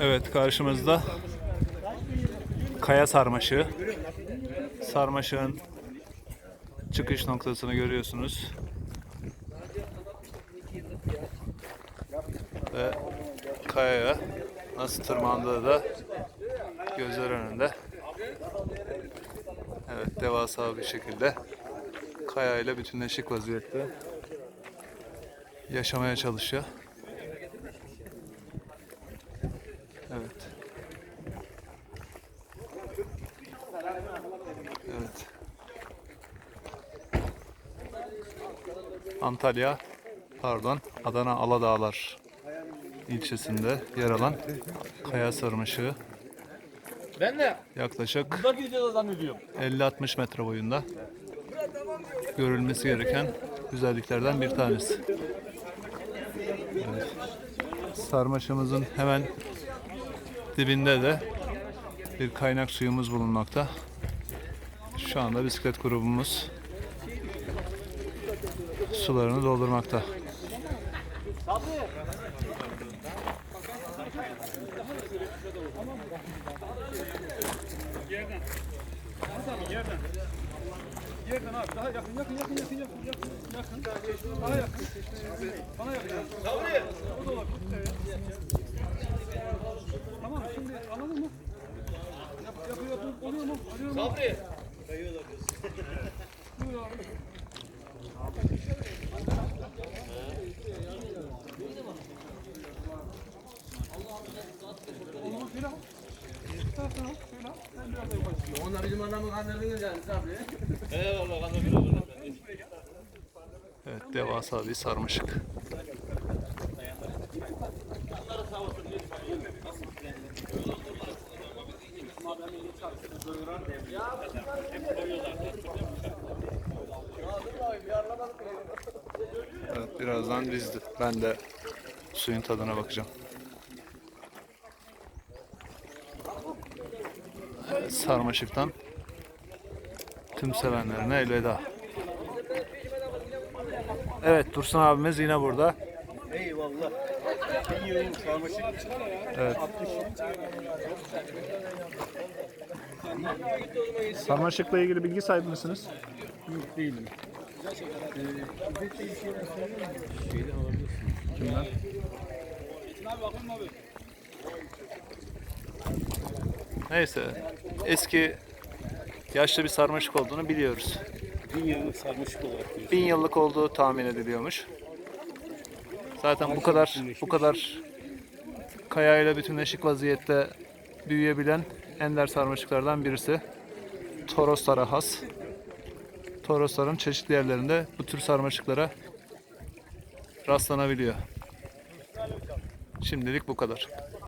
Evet karşımızda kaya sarmaşığı. Sarmaşığın çıkış noktasını görüyorsunuz. Ve kayaya nasıl tırmandığı da gözler önünde. Evet devasa bir şekilde kayayla bütünleşik vaziyette yaşamaya çalışıyor. Evet. Evet. Antalya, pardon, Adana Aladağlar ilçesinde yer alan kaya sarmaşığı Ben de yaklaşık burada gideceğiz zannediyorum. 50-60 metre boyunda görülmesi gereken güzelliklerden bir tanesi. Evet. Sarmaşımızın hemen dibinde de bir kaynak suyumuz bulunmakta. Şu anda bisiklet grubumuz sularını doldurmakta. Yerden abi daha yakın yakın yakın yakın yakın yakın yakın daha yakın bana yakın Sabri o da olabilir evet tamam şimdi anladın mı Yap, yapıyor yapıyor oluyor mu arıyorum Sabri Buyur abi Oğlum şöyle al. Tamam tamam şöyle al. Onlar bizim adamı kandırdınız yani Sabri. Evet, devasa bir sarmaşık. Evet, birazdan biz de, ben de suyun tadına bakacağım. Sarmaşıktan tüm sevenlerine elveda. Evet Dursun abimiz yine burada. Eyvallah. Evet. Sarmaşıkla ilgili bilgi sahibi misiniz? Yok değilim. Kimden? Neyse. Eski yaşlı bir sarmaşık olduğunu biliyoruz. Bin yıllık sarmaşık olarak diyorsun. Bin yıllık olduğu tahmin ediliyormuş. Zaten bu kadar bu kadar kayayla bütünleşik vaziyette büyüyebilen ender sarmaşıklardan birisi. Toroslara has. Torosların çeşitli yerlerinde bu tür sarmaşıklara rastlanabiliyor. Şimdilik bu kadar.